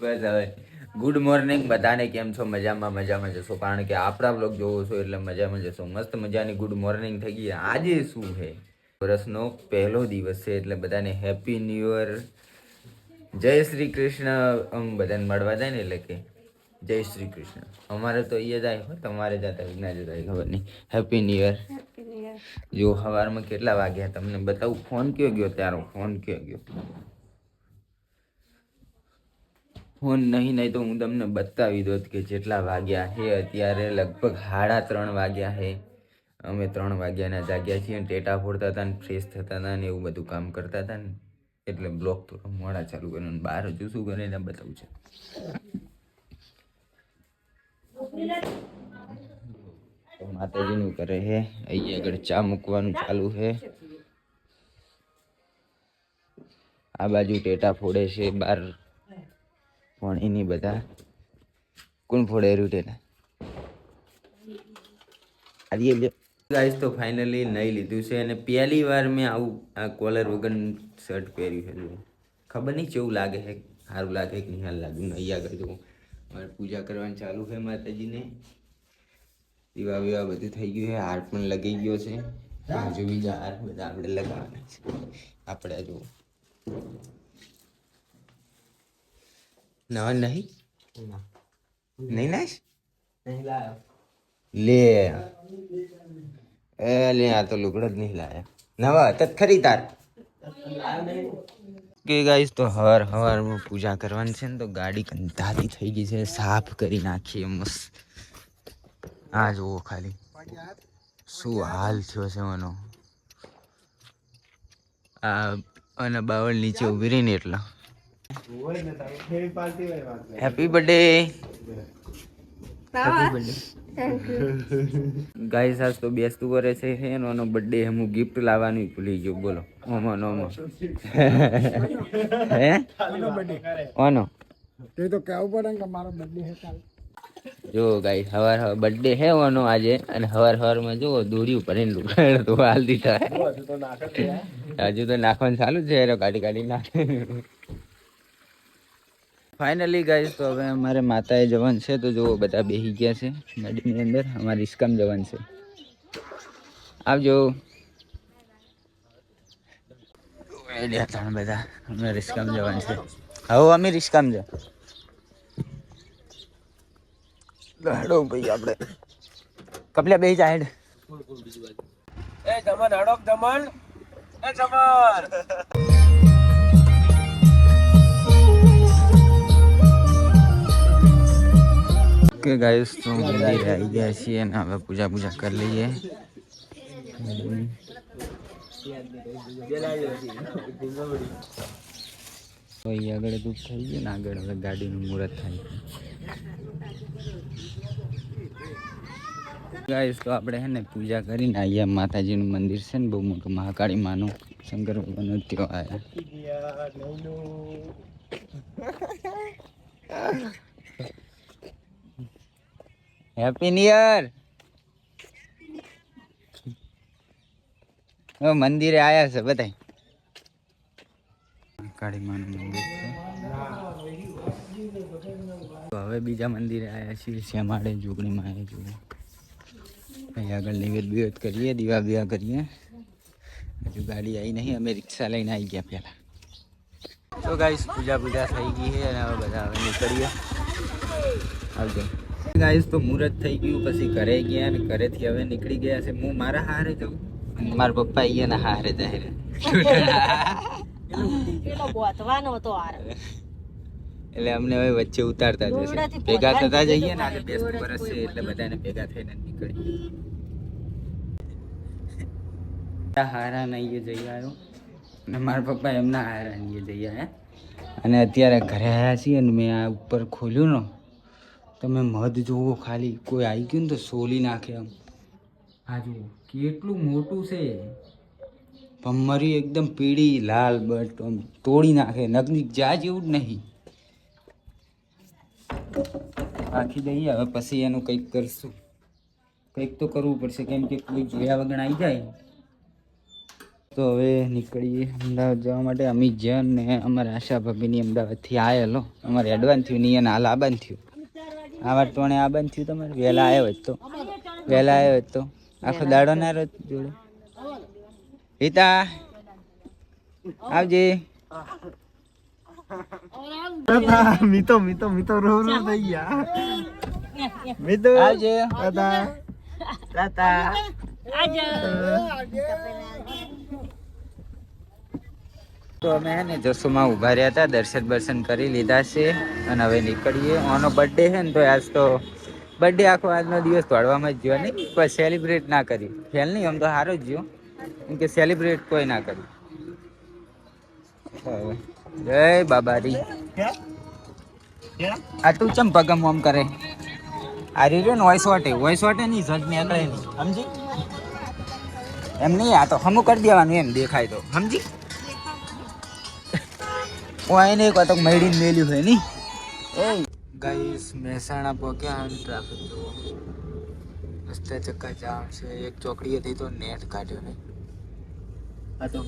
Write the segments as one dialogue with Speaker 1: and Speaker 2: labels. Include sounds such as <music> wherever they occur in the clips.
Speaker 1: બસ હવે. Good morning બધાને કેમ છો? મજામાં મજામાં જશો? કારણ કે આપણા બ્લોગ જોવો છો એટલે મજામાં જશો. મસ્ત મજાની ગુડ મોર્નિંગ થઈ ગઈ. આજે શું છે? વર્ષનો પહેલો દિવસ છે એટલે બધાને હેપી ન્યૂ યર જય શ્રી કૃષ્ણ. આમ બધાને મળવા જાય ને એટલે કે જય શ્રી કૃષ્ણ. અમારે તો એ જાય હો તમારે જતા હોય ના જતા ખબર નહીં. હેપી ન્યૂ યર જો સવારમાં કેટલા વાગ્યા? તમને બતાવું ફોન કયો ગયો? તારો ફોન કયો ગયો? ફોન નહીં નહીં તો હું તમને બતાવી દોત કે જેટલા વાગ્યા છે અત્યારે લગભગ સાડા ત્રણ વાગ્યા છે અમે ત્રણ વાગ્યાના જાગ્યા છીએ ટેટા ફોડતા હતા ને ફ્રેશ થતા હતા ને એવું બધું કામ કરતા હતા ને. એટલે બ્લોક થોડો મોડા ચાલુ કર્યો અને બહાર હજુ શું કરે એને બતાવું છે. માતાજીનું કરે છે અહીંયા આગળ ચા મૂકવાનું ચાલુ છે આ બાજુ ટેટા ફોડે છે બાર પણ એની બધા કોણ ફોડે ટેટા આજે ગાઈસ તો ફાઇનલી નહીં લીધું છે અને પહેલી વાર મેં આવું આ કોલર વગર શર્ટ પહેર્યું છે. ખબર નહીં કેવું લાગે છે, સારું લાગે કે નહીં લાગ્યું નહીં આગળ જુઓ. મારે પૂજા કરવાની ચાલુ છે માતાજીને. દીવા બીવા બધું થઈ ગયું છે, હાર પણ લગાઈ ગયો છે. હજુ બીજા હાર બધા આપણે લગાવવાના છે. આપણે જો નવા નહીં નહીં નાશ લે. એ લે આ તો લુગડો જ નહીં લાયા. નવા હતા ખરી તાર. કે ગાઈસ તો હવાર હવારમાં પૂજા કરવાની છે ને તો ગાડી કંધાતી થઈ ગઈ છે. સાફ કરી નાખીએ મસ્ત. આ જુઓ ખાલી. શું હાલ થયો છે મનો આ અને બાવળ નીચે ઊભી રહીને એટલા. Happy birthday happy birthday guys આજ તો બેસતું કરે છે એનો એનો બર્થડે હું ગિફ્ટ લાવવાની ભૂલી ગયો. બોલો. ઓમો નોમો <laughs> હે? ઓનો
Speaker 2: તે તો કેવું પડે કે મારો બર્થડે હે કાલ.
Speaker 1: જો ગાઈ હવાર હવાર બર્થડે હે ઓનો આજે. અને હવાર હવારમાં જો દોરી ઉપર એને લુગડાં તો હાલ દીધા. હજુ તો નાખવાનું ચાલુ છે એનો કાઢી કાઢી નાખે. ફાઇનલી ગાઈસ તો હવે અમારે માતાએ જવાનું છે. તો જો બધા બેસી ગયા છે નદીની અંદર. અમારે રિસ્કામ જવાનું છે. આવજો. ત્રણ બધા. અમે રિસ્કામ જવાનું છે. હવે અમે રિસ્કામ જા. ભાઈ આપણે. કપલે બેસી જા, હેડ. કે ગાઈસ તો મંદિરે આવી ગયા છીએ અને હવે પૂજા પૂજા કરી લઈએ. તો અહીં આગળ દુઃખ થઈ ગયું ને આગળ હવે ગાડીનું મુહૂર્ત થાય ગાઈસ તો આપણે હે ને પૂજા કરીને અહીંયા માતાજીનું મંદિર છે ને બહુ મોટું મહાકાળી માનું શંકર ભગવાનનું ત્યાં આવ્યા હેપી ન્યુ યર હવે મંદિરે આયા છે બધા કાળી માનું મંદિર છે તો હવે બીજા મંદિરે આયા છીએ શ્યામાળે જોગણીમાં આવ્યા જુઓ અહીં આગળ નિવેદ બિવેદ કરીએ દીવા બીવા કરીએ હજુ ગાડી આવી નહીં અમે રિક્ષા લઈને આવી ગયા પહેલા તો ગાઈસ પૂજા પૂજા થઈ ગઈ છે અને હવે બધા હવે નીકળીએ આવજો ગાઈસ તો મુહૂર્ત થઈ ગયું પછી ઘરે ગયા અને ઘરેથી હવે નીકળી ગયા છે. હું મારા હારે જાઉં? અને મારા પપ્પા હારે
Speaker 3: ગોતવાનો હતો હાર.
Speaker 1: એટલે અમને હવે વચ્ચે ઉતારતા જશે. ભેગા થતા જઈએ ને? આજે બેસ્ટ વરસ છે એટલે બધાને ભેગા થઈને નીકળી હારા નહીં અહીંયા જઈ આવ્યો. અને મારા પપ્પા એમના હારા ને જઈ આવ્યા. અને અત્યારે ઘરે આવ્યા છીએ અને મેં આ ઉપર ખોલ્યું ને તમે મધ જુઓ ખાલી કોઈ આવી ગયું ને તો સોલી નાખે આમ. આ જુઓ કેટલું મોટું છે. ભમરી એકદમ પીળી લાલ બટ આમ તોડી નાખે નગની જા જેવું જ નહીં. રાખી દઈએ હવે પછી એનું કંઈક કરશું. કંઈક તો કરવું પડશે કેમ કે કોઈ જોયા વગર આવી જાય. તો હવે નીકળીએ અમદાવાદ જવા માટે. અમિત જન ને અમારા આશા ભાભીની અમદાવાદથી આવેલો. અમારે એડવાન્સ થયું નહીં અને હાલ આબાન થયું. આ વાર આ બંધ થયું તમારે? વહેલા આવ્યો જ તો. વહેલા આવ્યો જ તો. આખો દાડો ના રહ્યો જોડે. રીતા આવજે.
Speaker 2: મીતો મીતો મીતો રો રો થઈ ગયા. મીતો
Speaker 1: આવજે.
Speaker 2: દાદા.
Speaker 1: તાતા તો અમે હે ને જસુમાં ઊભા રહ્યા હતા, દર્શન બર્શન કરી લીધા છે અને હવે નીકળીએ. આનો બર્થડે છે ને તો આજ તો બર્થડે આખો આજનો દિવસ દોડવામાં જ ગયો નહીં. પણ સેલિબ્રેટ ના કરી ફેલ નહીં, આમ તો સારો જ ગયો. કેમ કે સેલિબ્રેટ કોઈ ના કર્યું. જય બાબારી. આ તું ચમ પગમ આમ કરે? આ રીતે ને વોઇસ વાટે. વોઇસ વાટે નહીં, ઝટ નીકળે નહીં. સમજી? એમ નહીં, આ તો હમું કરી દેવાનું એમ દેખાય તો. સમજી? હું આઈને એક વાતક મેળીને મેલ્યું હોય નહીં? એ ગાઈસ મહેસાણા પહોંચ્યા અને ટ્રાફિક જુઓ. રસ્તે ચક્કા જામ છે. એક ચોકડીએ હતી તો નેટ કાઢ્યો નહીં. આ તો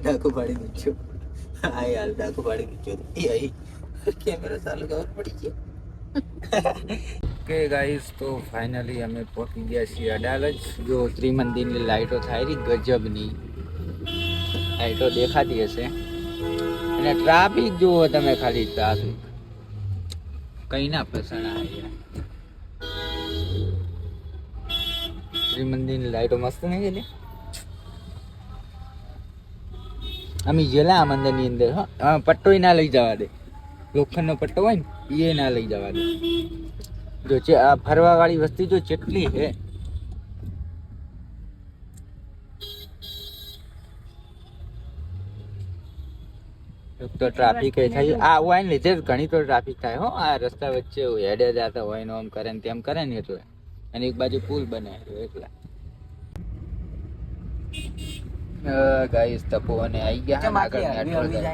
Speaker 1: ડાકુ પાડી મૂક્યો. હા યાર ડાકુ પાડી મૂક્યો એ કેમેરા ચાલુ ખબર પડી ગયો. કે ગાઈસ તો ફાઇનલી અમે પહોંચી ગયા છીએ અડાલજ. જો ત્રિમંદિરની લાઇટો થાય રહી ગજબની. લાઇટો દેખાતી હશે. અને ટ્રાફિક જુઓ તમે ખાલી ટ્રાફિક કઈ ના શ્રી અહીંયા ત્રિમંદિરની લાઈટો મસ્ત નહીં ગયેલી અમે ગયેલા આ મંદિરની અંદર, હા. પટ્ટો ના લઈ જવા દે. લોખંડનો પટ્ટો હોય ને એ ના લઈ જવા દે. જો છે આ ફરવા વાળી વસ્તી જો કેટલી હે એક તો ટ્રાફિક થાય. આ હોય ને લીધે ઘણી તો ટ્રાફિક થાય હો. આ રસ્તા વચ્ચે હેડે જતા હોય ને આમ કરે ને તેમ કરે ને એટલે. અને એક બાજુ પુલ બને એટલે. ગાઈસ તપો અને આવી ગયા આગળ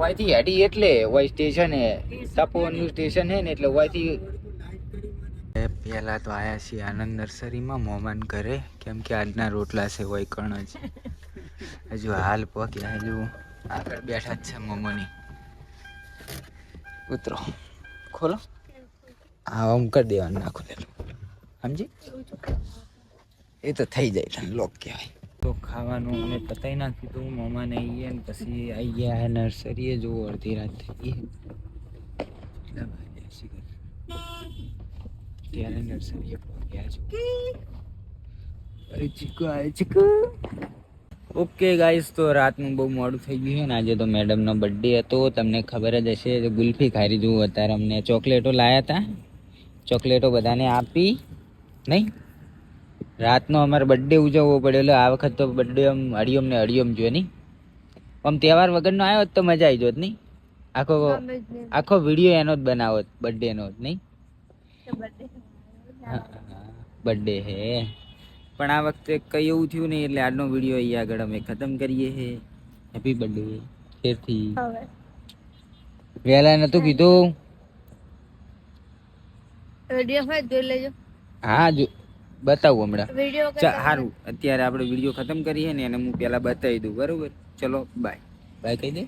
Speaker 1: ઓયથી હેડી એટલે વાય સ્ટેશન હે તપોવનનું સ્ટેશન હે ને એટલે ઓયથી પહેલા તો આયા છીએ આનંદ નર્સરીમાં મોમાન ઘરે. કેમ કે આજના રોટલા છે હોય કણ જ. હજુ હાલ પહોંચ્યા હજુ. આગળ બેઠા જ છે મમ્મી ઉતરો. ખોલો. હા આમ કરી દેવાનું નાખો લેલું સમજી? એ તો થઈ જાય લોક કહેવાય. તો ખાવાનું અમે પતાવી નાખ્યું હતું મમ્માને આવીએ ને પછી આવી ગયા નર્સરીએ જોવો અડધી રાત. થઈ ગઈ? ત્યારે નર્સરીએ પહોંચ્યા છો અરે ચીકુ આવે ચીકુ. ઓકે ગાઈસ તો રાતનું બહુ મોડું થઈ ગયું છે ને. આજે તો મેડમનો બર્થડે હતો. તમને ખબર જ હશે ગુલ્ફી ખાઈ લીધું. અત્યારે અમને ચોકલેટો લાયા હતા. ચોકલેટો બધાને આપી. નહીં? રાતનો અમારે બર્થડે ઉજવવો પડ્યો એટલે આ વખત તો બર્થડે આમ હરિયમ ને હરિયમ જોઈએ નહીં? આમ તહેવાર વગરનો આવ્યો તો મજા આવી જોત નહીં? આખો આખો વીડિયો એનો જ બનાવો બર્થડેનો જ નહીં? બર્થડે હે. પણ આ વખતે કઈ એવું થયું નહીં એટલે આજનો વીડિયો અહીંયા આગળ અમે ખતમ કરીએ છે હેપી બર્થડે ફેરથી. વેલા નતું કીધું?
Speaker 3: વીડિયો હોય જોઈ લેજો.
Speaker 1: હા જો બતાવું હમણાં.
Speaker 3: વીડિયો
Speaker 1: સારું અત્યારે આપણે વીડિયો ખતમ કરીએ ને એને હું પહેલા બતાવી દઉં. બરોબર? ચલો બાય બાય કહી દે.